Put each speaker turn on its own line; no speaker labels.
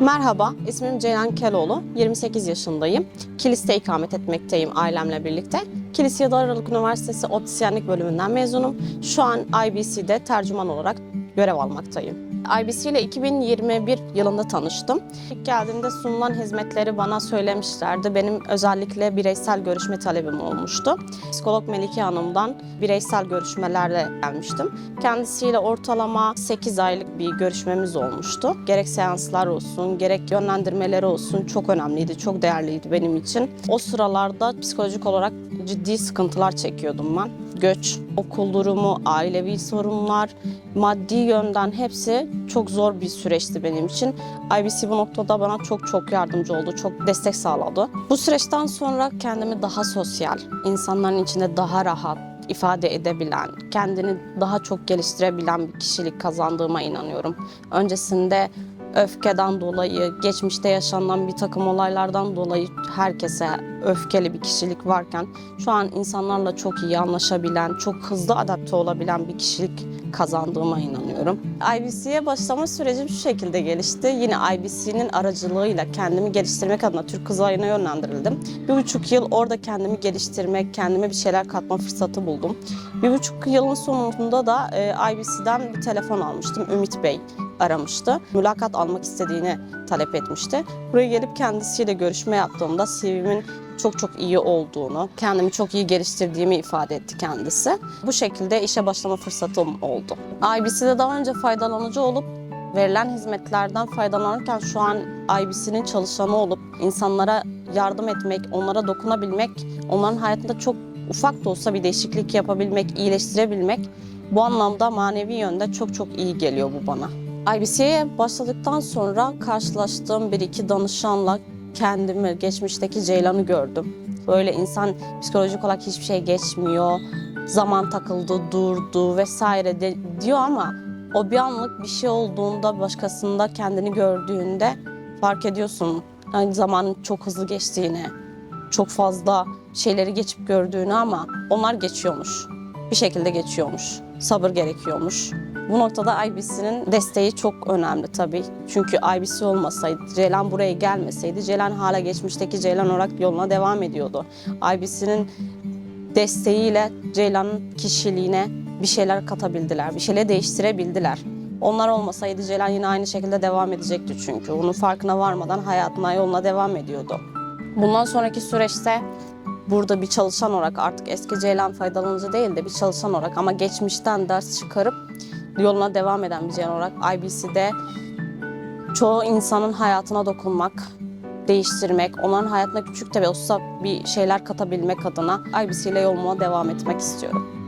Merhaba, ismim Ceylan Keloğlu. 28 yaşındayım. Kilis'te ikamet etmekteyim ailemle birlikte. Kilis Yedi Aralık Üniversitesi Optisyenlik bölümünden mezunum. Şu an IBC'de tercüman olarak görev almaktayım. IBC ile 2021 yılında tanıştım. İlk geldiğimde sunulan hizmetleri bana söylemişlerdi. Benim özellikle bireysel görüşme talebim olmuştu. Psikolog Melike Hanım'dan bireysel görüşmelerle gelmiştim. Kendisiyle ortalama 8 aylık bir görüşmemiz olmuştu. Gerek seanslar olsun, gerek yönlendirmeleri olsun çok önemliydi, çok değerliydi benim için. O sıralarda psikolojik olarak ciddi sıkıntılar çekiyordum ben. Göç, okul durumu, ailevi sorunlar, maddi yönden hepsi çok zor bir süreçti benim için. IBC bu noktada bana çok çok yardımcı oldu, çok destek sağladı. Bu süreçten sonra kendimi daha sosyal, insanların içinde daha rahat, ifade edebilen, kendini daha çok geliştirebilen bir kişilik kazandığıma inanıyorum. Öncesinde öfkeden dolayı, geçmişte yaşanan bir takım olaylardan dolayı herkese öfkeli bir kişilik varken şu an insanlarla çok iyi anlaşabilen, çok hızlı adapte olabilen bir kişilik kazandığıma inanıyorum. IBC'ye başlama sürecim şu şekilde gelişti. Yine IBC'nin aracılığıyla kendimi geliştirmek adına Türk Kız Ayı'na yönlendirildim. Bir buçuk yıl orada kendimi geliştirmek, kendime bir şeyler katma fırsatı buldum. Bir buçuk yılın sonunda da e, IBC'den bir telefon almıştım. Ümit Bey aramıştı. Mülakat almak istediğini talep etmişti. Buraya gelip kendisiyle görüşme yaptığımda CV'min çok çok iyi olduğunu, kendimi çok iyi geliştirdiğimi ifade etti kendisi. Bu şekilde işe başlama fırsatım oldu. IBC'de daha önce faydalanıcı olup verilen hizmetlerden faydalanırken şu an IBC'nin çalışanı olup insanlara yardım etmek, onlara dokunabilmek, onların hayatında çok ufak da olsa bir değişiklik yapabilmek, iyileştirebilmek bu anlamda manevi yönde çok çok iyi geliyor bu bana. IBC'ye başladıktan sonra karşılaştığım bir iki danışanla kendimi, geçmişteki Ceylan'ı gördüm. Böyle insan psikolojik olarak hiçbir şey geçmiyor, zaman takıldı, durdu vesaire de, diyor ama o bir anlık bir şey olduğunda, başkasında kendini gördüğünde fark ediyorsun. Yani zamanın çok hızlı geçtiğini, çok fazla şeyleri geçip gördüğünü ama onlar geçiyormuş. Bir şekilde geçiyormuş. Sabır gerekiyormuş. Bu noktada IBC'nin desteği çok önemli tabii. Çünkü IBC olmasaydı, Ceylan buraya gelmeseydi, Ceylan hala geçmişteki Ceylan olarak yoluna devam ediyordu. IBC'nin desteğiyle Ceylan'ın kişiliğine bir şeyler katabildiler, bir şeyler değiştirebildiler. Onlar olmasaydı Ceylan yine aynı şekilde devam edecekti çünkü. Onun farkına varmadan hayatına, yoluna devam ediyordu. Bundan sonraki süreçte burada bir çalışan olarak artık eski Ceylan faydalanıcı değil de bir çalışan olarak ama geçmişten ders çıkarıp yoluna devam eden bir Ceylan olarak IBC'de çoğu insanın hayatına dokunmak, değiştirmek, onların hayatına küçük de olsa bir şeyler katabilmek adına IBC ile yoluma devam etmek istiyorum.